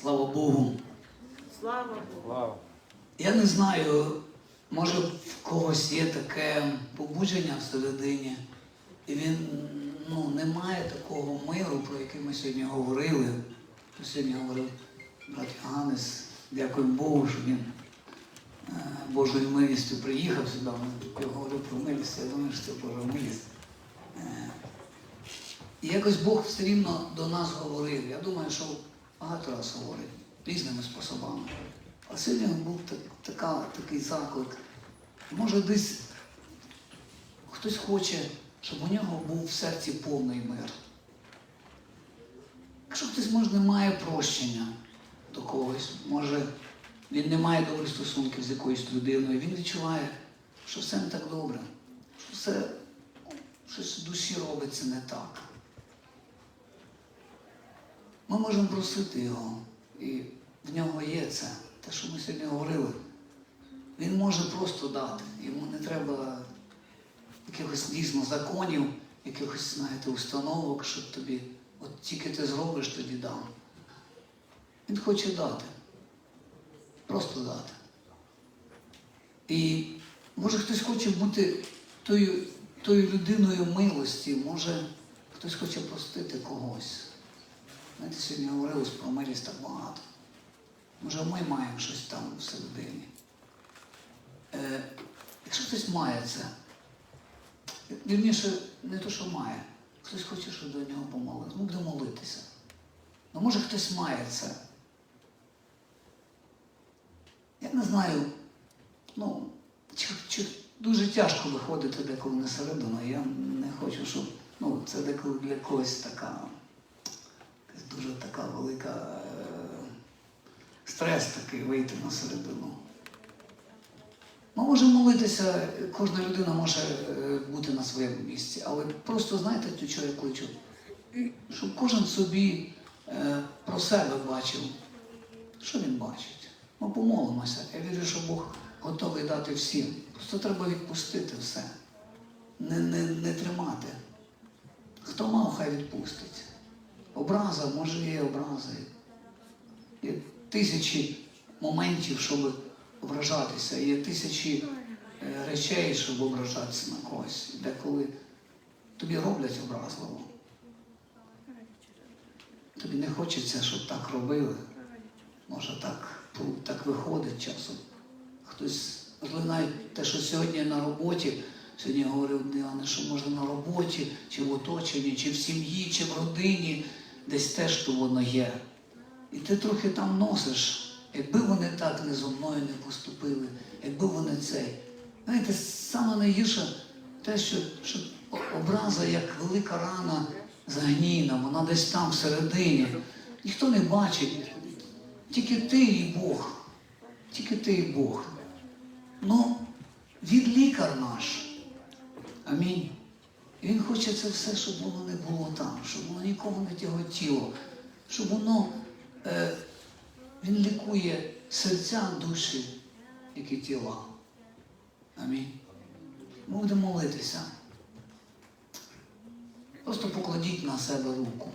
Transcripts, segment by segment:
Слава Богу. Слава Богу. Я не знаю, може в когось є таке побудження всередині, і він ну, не має такого миру, про який ми сьогодні говорили. Ми Сьогодні говорив брат Ганес, дякуємо Богу, що він е, Божою милістю приїхав сюди. Я говорив про милість, я думаю, що це Божа милість. Е, І якось Бог все рівно до нас говорив. Я думаю, що багато раз говорить різними способами. А сьогодні був так, така, такий заклик. Може, десь хтось хоче, щоб у нього був в серці повний мир. Якщо хтось може не має прощення до когось, може він не має добрих стосунків з якоюсь людиною, він відчуває, що все не так добре, що все щось в душі робиться не так. Ми можемо просити його, і в нього є це, те, що ми сьогодні говорили. Він може просто дати. Йому не треба якихось дійсно законів, якихось, знаєте, установок, щоб тобі, от тільки ти зробиш, тоді дам. Він хоче дати. Просто дати. І може хтось хоче бути тою, тою людиною милості, може хтось хоче простити когось. Знаєте, сьогодні говорилось про милість так багато. Може, ми маємо щось там всередині. Е, якщо хтось має це, вірніше, не то, що має, хтось хоче, щоб до нього помолити, ну буде молитися. Ну, може хтось має це. Я не знаю, ну, чи, чи дуже тяжко виходити деколи на середину. Я не хочу, щоб ну, це деколи для когось така, дуже така велика е, стрес такий вийти на середину. Ми можемо молитися, кожна людина може е, бути на своєму місці, але просто знаєте, до чого я кличу? Щоб кожен собі е, про себе бачив, що він бачить. Ми помолимося. Я вірю, що Бог готовий дати всім. Просто треба відпустити все, не, не, не тримати. Хто мав, хай відпустить. Образа, може, є образи. Є тисячі моментів, щоб ображатися, є тисячі е, речей, щоб ображатися на когось. Деколи тобі роблять образливо. Тобі не хочеться, щоб так робили. Може так, так виходить часом. Хтось, можливо, те, що сьогодні на роботі, сьогодні говорив Діана, що може на роботі, чи в оточенні, чи в сім'ї, чи в родині, десь теж то воно є. І ти трохи там носиш. Якби вони так не зо мною не поступили, якби вони цей. Знаєте, саме найгірше те, що, що образа як велика рана загнійна, вона десь там всередині. Ніхто не бачить. Тільки ти і Бог. Тільки ти і Бог. Ну, він лікар наш. Амінь. І він хоче це все, щоб воно не було там, щоб воно нікого не тяготіло, щоб воно. Е, він лікує серця, душі, як і тіла. Амінь. Ми будемо молитися. Просто покладіть на себе руку.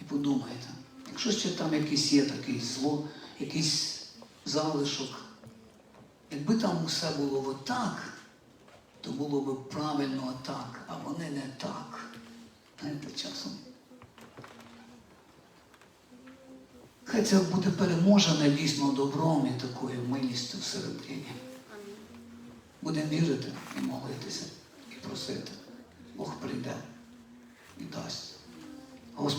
І подумайте, якщо ще там якийсь є такий зло, якийсь залишок, якби там усе було отак, то було б правильно так, а вони не так. Знаєте, часом. Хай це буде переможене дійсно добром і такою милістю всередині. Будемо вірити і молитися, і просити. Бог прийде і дасть.